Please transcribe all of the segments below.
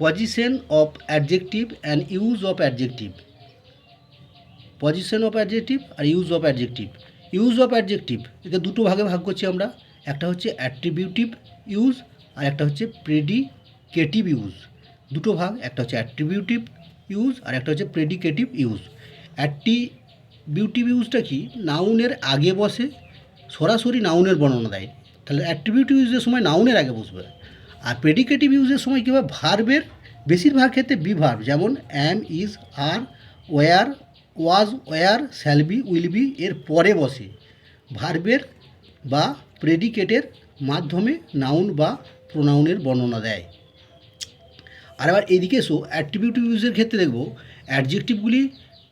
Position of adjective and use of adjective position of adjective R use of adjective use of adjective একে দুটো ভাগে ভাগ করছি আমরা। একটা হচ্ছে অ্যাট্রিবিউটিভ ইউজ আর একটা হচ্ছে প্রেডিকেটিভ ইউজ দুটো ভাগ, একটা হচ্ছে অ্যাট্রিবিউটিভ ইউজ আর একটা হচ্ছে প্রেডিকেটিভ ইউজ অ্যাট্রিবিউটিভ ইউজটা কি? নাউনের আগে বসে, সরাসরি নাউনের বর্ণনা দেয়। তাহলে অ্যাট্রিবিউটিভ ইউজের সময় নাউনের আগে বসবে। আর প্রেডিকেটিভ ইউজের সময় কী ভার্বের বেশিরভাগ ক্ষেত্রে বিভার্ব যেমন am is are were was were shall be will be এর পরে বসে। ভার্বের বা প্রেডিকেটের মাধ্যমে নাউন বা প্রোনাউনের বর্ণনা দেয়। আর আবার এদিকে এসো অ্যাট্রিবিউটিভ ইউজের ক্ষেত্রে দেখব অ্যাডজেক্টিভগুলি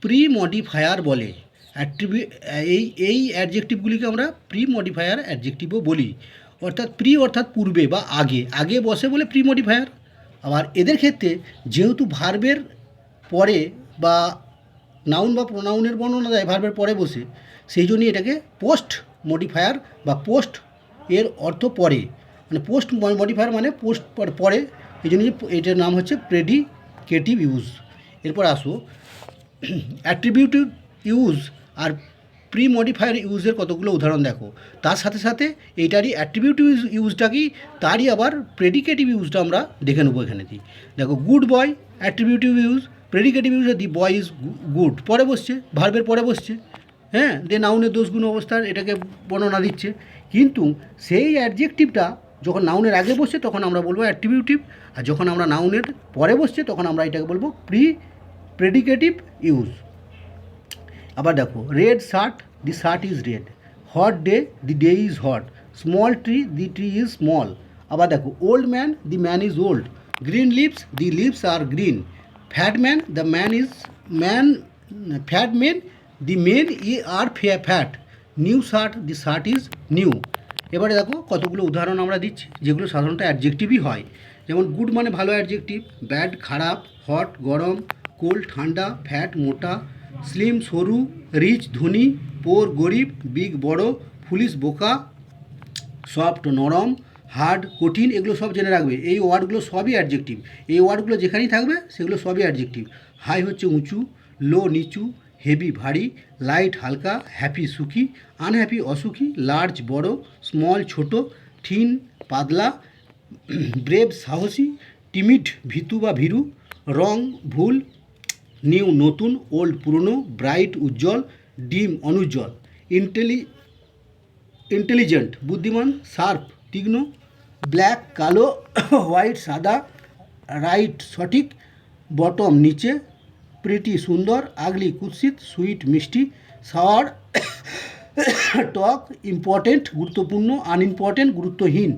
প্রি মডিফায়ার বলে। অ্যাট্রিবিউ এই এই অ্যাডজেক্টিভগুলিকে আমরা প্রি মডিফায়ার অ্যাডজেক্টিভও বলি। অর্থাৎ প্রি অর্থাৎ পূর্বে বা আগে আগে বসে বলে প্রি মডিফায়ার আবার এদের ক্ষেত্রে যেহেতু ভার্বের পরে বা নাউন বা প্রোনাউনের বর্ণনা দেয় ভার্বের পরে বসে, সেই জন্যই এটাকে পোস্ট মডিফায়ার বা পোস্ট এর অর্থ পরে। মানে পোস্ট মডিফায়ার মানে পোস্ট পরে এই জন্য এটার নাম হচ্ছে প্রেডিকেটিভ ইউজ এরপর আসো। অ্যাট্রিবিউটিভ ইউজ আর প্রি মডিফায়ার ইউজের কতগুলো উদাহরণ দেখো। তার সাথে সাথে এইটারই অ্যাট্রিবিউটিভ ইউজটা কি? তারই আবার প্রেডিকেটিভ ইউজটা আমরা দেখে নেব এখানে দিই দেখো good boy attributive use predicative use the boy is good পরে বসছে ভার্বের পরে বসছে। হ্যাঁ দে নাউনের দোষগুণ অবস্থার এটাকে বর্ণনা দিচ্ছে। কিন্তু সেই অ্যাডজেক্টিভটা যখন নাউনের আগে বসছে, তখন আমরা বলব অ্যাট্রিবিউটিভ আর যখন আমরা নাউনের পরে বসছে, তখন আমরা এটাকে বলব প্রি প্রেডিকেটিভ ইউজ আবার দেখো red shirt the shirt is red hot day the day is hot small tree the tree is small আবার দেখো old man the man is old green leaves the leaves are green fat man the man is man fat men the men E are fat new shirt the shirt is new এবারে দেখো, কতগুলো উদাহরণ আমরা দিচ্ছি, যেগুলো সাধারণত অ্যাডজেক্টিভই হয়। যেমন গুড মানে ভালো অ্যাডজেক্টিভ ব্যাড খারাপ হট গরম কোল্ড ঠান্ডা ফ্যাট মোটা। স্লিম, সরু, রিচ, ধনী পোর গরিব বিগ বড় ফুলিশ বোকা সফট নরম হার্ড কঠিন, এগুলো সব জেনে রাখবে। এই ওয়ার্ডগুলো সবই অ্যাডজেক্টিভ এই ওয়ার্ডগুলো যেখানেই থাকবে, সেগুলো সবই অ্যাডজেক্টিভ হাই হচ্ছে উঁচু লো নিচু হেভি ভারী লাইট হালকা হ্যাপি সুখী আনহ্যাপি অসুখী লার্জ বড় স্মল ছোট থিন পাতলা ব্রেভ সাহসী টিমিড ভীতু বা ভীরু রং ভুল নিউ, নতুন, ওল্ড, পুরনো, ব্রাইট, উজ্জ্বল, ডিম, অনুজ্জ্বল। ইন্টেলি, ইন্টেলিজেন্ট, বুদ্ধিমান, শার্প, তীক্ষ্ণ, ব্ল্যাক, কালো, হোয়াইট, সাদা, রাইট, সঠিক, বটম, নিচে, প্রিটি, সুন্দর, আগলি, কুৎসিত, সুইট, মিষ্টি, সাওয়ার, টক, ইম্পর্টেন্ট, গুরুত্বপূর্ণ, আনইম্পর্টেন্ট, গুরুত্বহীন।